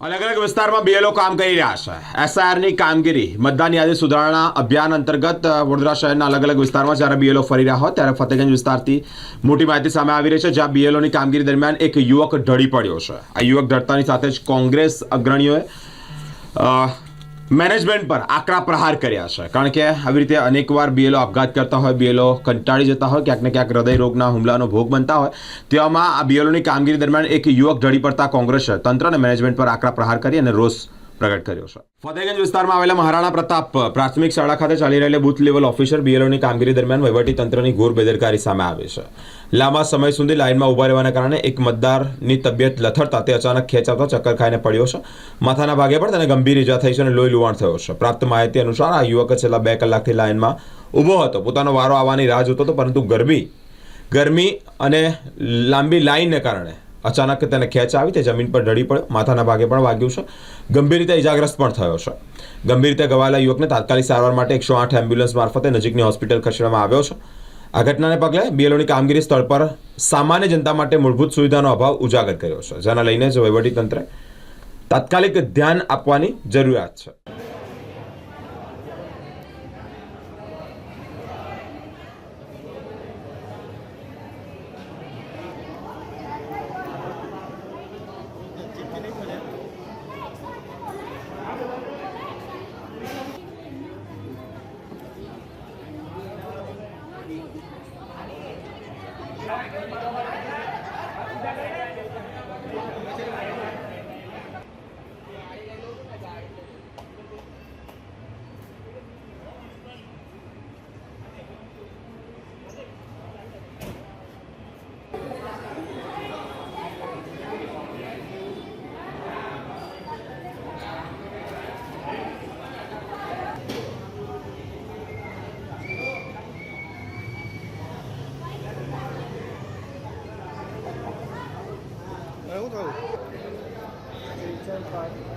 અલગ અલગ વિસ્તારમાં બીએલઓ કામ કરી રહ્યા છે. એસઆઈઆરની કામગીરી, મતદાન યાદી સુધારણા અભિયાન અંતર્ગત વડોદરા શહેરના અલગ અલગ વિસ્તારમાં જ્યારે બીએલઓ ફરી રહ્યા હોય ત્યારે ફતેગંજ વિસ્તારથી મોટી માહિતી સામે આવી રહી છે, જ્યાં બીએલઓની કામગીરી દરમિયાન એક યુવક ઢળી પડ્યો છે. આ યુવક ઢળતાની સાથે જ કોંગ્રેસ અગ્રણીઓએ મેનેજમેન્ટ પર આકરા પ્રહાર કર્યા છે. કારણ કે આવી રીતે અનેકવાર બીએલઓ આપઘાત કરતા હોય બીએલઓ કંટાળી જતા હોય, ક્યાંક ને ક્યાંક હૃદય રોગના હુમલાનો ભોગ બનતા હોય, તેવામાં આ બીએલઓની કામગીરી દરમિયાન એક યુવક ઢળી પડતા કોંગ્રેસે તંત્ર અને મેનેજમેન્ટ પર આકરા પ્રહાર કરી અને રોષ પ્રગટ કર્યો છે. ફતેગંજ વિસ્તારમાં આવેલા મહારાણા પ્રતાપ પ્રાથમિક શાળા ખાતે ચાલી રહેલી બુથ લેવલ ઓફિસર બીએલઓની કામગીરી દરમિયાન વહીવટી તંત્રની ઘોર બેદરકારી સામે આવી છે. લાંબા સમય સુધી લાઇનમાં ઊભા રહેવાના કારણે એક મતદારની તબિયત લથડતા તે અચાનક ખેંચાતા ચક્કર ખાઈને પડ્યો છે. માથાના ભાગે પણ તેને ગંભીર ઇજા થઈ છે અને લોહી લુવાણ થયો છે. પ્રાપ્ત માહિતી અનુસાર આ યુવક છેલ્લા બે કલાકથી લાઇનમાં ઊભો હતો. પોતાનો વારો આવવાની રાહ જોતો હતો, પરંતુ ગરમી ગરમી અને લાંબી લાઇનને કારણે અચાનક તેને ખેંચ આવી તે જમીન પર ઢળી પડ્યો. માથાના ભાગે પણ વાગ્યું છે. ગંભીર રીતે ઇજાગ્રસ્ત પણ થયો છે. ગંભીર રીતે ઘવાયેલા યુવકને તાત્કાલિક સારવાર માટે એકસો આઠ એમ્બ્યુલન્સ મારફતે નજીકની હોસ્પિટલ ખસેડવામાં આવ્યો છે. આ ઘટનાને પગલે બીએલઓની કામગીરી સ્થળ પર સામાન્ય જનતા માટે મૂળભૂત સુવિધાનો અભાવ ઉજાગર કર્યો છે. જેના લઈને જ વહીવટીતંત્રે તાત્કાલિક ધ્યાન આપવાની જરૂરિયાત છે. આગળ આવો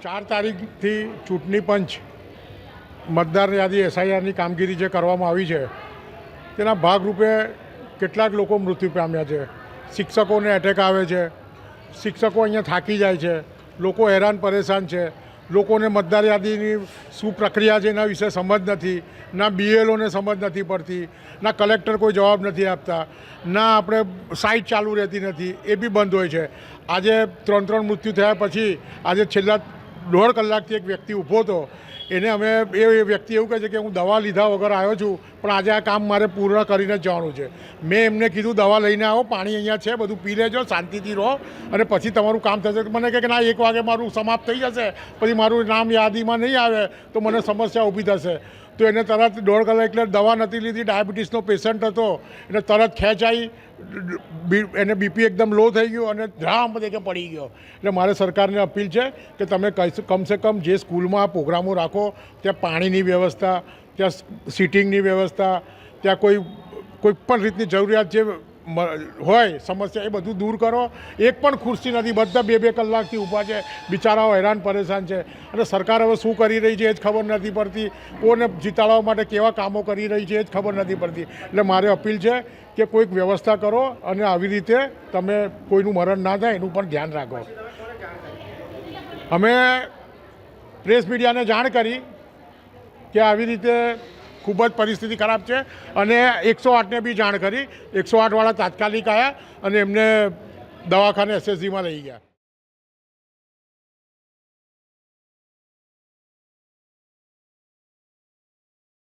ચાર તારીખથી ચૂંટણી પંચ મતદાર યાદી એસઆઈઆરની કામગીરી જે કરવામાં આવી છે, તેના ભાગરૂપે કેટલાક લોકો મૃત્યુ પામ્યા છે. શિક્ષકોને એટેક આવે છે. શિક્ષકો અહીંયા થાકી જાય છે. લોકો હેરાન પરેશાન છે. લોકોને મતદાર યાદીની શું પ્રક્રિયા છે એના વિશે સમજ નથી. ના બીએલઓને સમજ નથી પડતી. ના કલેક્ટર કોઈ જવાબ નથી આપતા. ના આપણે સાઇટ ચાલુ રહેતી નથી. એ બી બંધ હોય છે. આજે ત્રણ ત્રણ મૃત્યુ થયા પછી આજે છેલ્લા દોઢ કલાકથી એક વ્યક્તિ ઊભો હતો. એને અમે એ વ્યક્તિ એવું કહે છે કે હું દવા લીધા વગર આવ્યો છું, પણ આજે આ કામ મારે પૂર્ણ કરીને જવાનું છે. મેં એમને કીધું, દવા લઈને આવો, પાણી અહીંયા છે, બધું પી લેજો, શાંતિથી રહો, અને પછી તમારું કામ થશે. મને કહે કે, ના, એક વાગે મારું સમાપ્ત થઈ જશે, પછી મારું નામ યાદીમાં નહીં આવે, તો મને સમસ્યા ઊભી થશે. તો એને તરત દોઢ કલાક એટલે દવા નથી લીધી, ડાયાબિટીસનો પેશન્ટ હતો એટલે તરત ખેંચાઈ એને બીપી એકદમ લો થઈ ગયું અને ધ્રામ કે પડી ગયો. એટલે મારે સરકારને અપીલ છે કે તમે કમસે કમ જે સ્કૂલમાં પ્રોગ્રામો રાખો, ત્યાં પાણીની વ્યવસ્થા, ત્યાં સીટિંગની વ્યવસ્થા, ત્યાં કોઈ કોઈ પણ રીતની જરૂરિયાત જે હોય, સમસ્યા એ બધું દૂર કરો. એક પણ ખુરશી નથી, બધા બે બે કલાકથી ઊભા છે. બિચારાઓ હેરાન પરેશાન છે. અને સરકાર હવે શું કરી રહી છે એ જ ખબર નથી પડતી. કોને જીતાડવા માટે કેવા કામો કરી રહી છે એ જ ખબર નથી પડતી. એટલે મારે અપીલ છે કે કોઈક વ્યવસ્થા કરો અને આવી રીતે તમે કોઈનું મરણ ના થાય એનું પણ ધ્યાન રાખો. અમે પ્રેસ મીડિયાને જાણ કરી કે આવી રીતે ખૂબ જ પરિસ્થિતિ ખરાબ છે અને એકસો આઠને બી જાણ કરી. એકસો આઠવાળા તાત્કાલિક આવ્યા અને એમને દવાખાને એસએસજીમાં લઈ ગયા.